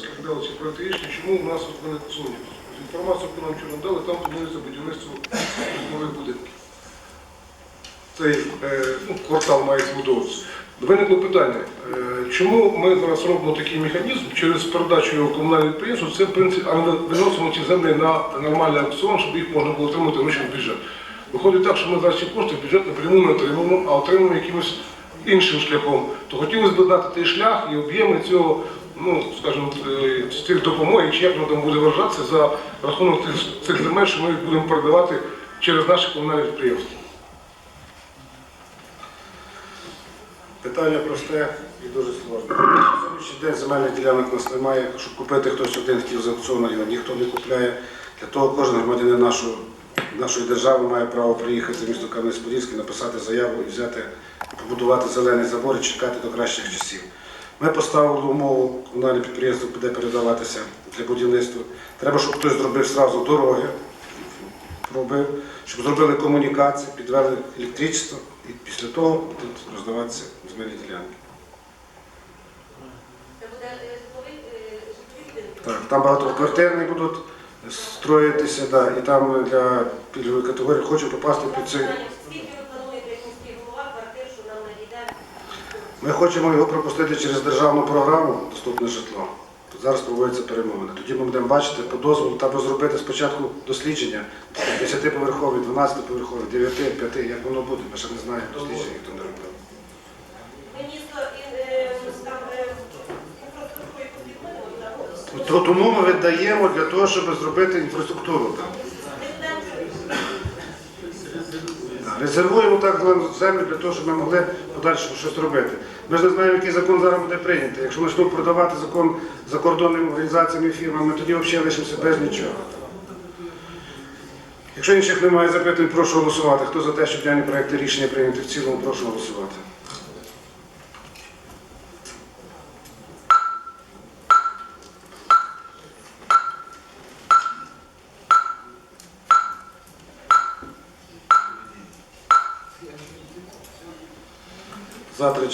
ці проекти рішення, чому у нас от виник сумнів? Інформацію, яку нам вчора дали, там планується будівництво нових будинків. Цей е, ну, квартал має збудовуватися. Виникло питання, е, чому ми зараз робимо такий механізм через передачу його в комунальне це в принципі, а виносимо ці землі на нормальний аукціон, щоб їх можна було отримати гроші в бюджет. Виходить так, що ми зараз ці кошти в бюджет напряму не отримуємо, а отримуємо якимось іншим шляхом. То хотілося б дати той шлях і об'єми цього, ну, скажімо, е, з тих допомоги, чи як воно там буде вважатися за рахунок цих земель, що ми їх будемо передавати через наше комунальне підприємство. Питання просте і дуже сложне. Сьогоднішній день земельних ділянок нас немає. Щоб купити хтось один хотів з аукціону, його ніхто не купляє. Для того кожен громадянин нашої, нашої держави має право приїхати в місто Кам'янець-Подільський, написати заяву і взяти, побудувати зелений забор і чекати до кращих часів. Ми поставили умову, комунальне підприємство буде передаватися для будівництва. Треба, щоб хтось зробив зразу дороги, робив, щоб зробили комунікації, підвели електричество, і після того будуть роздаватися земельні ділянки. Це буде е, е. Так, там багатоквартирні будуть строїтися, да, і там для пільгової категорії хочу попасти під цей. Ми хочемо його пропустити через державну програму Доступне житло. Тут зараз проводяться перемовини. Тоді ми будемо бачити по дозволу, треба зробити спочатку дослідження 10-поверхові, 12-поверхові, 9, 5, як воно буде. Ми ще не знаємо дослідження, ніхто не робив. Е, е, Тому ми віддаємо для того, щоб зробити інфраструктуру там. Резервуємо так землю для того, щоб ми могли подальше щось робити. Ми ж не знаємо, який закон зараз буде прийнятий. Якщо почнуть продавати закон закордонним організаціям і фірмами, ми тоді взагалі лишимося без нічого. Якщо інших немає запитань, прошу голосувати. Хто за те, щоб дані проекти рішення прийняти в цілому, прошу голосувати. Завтра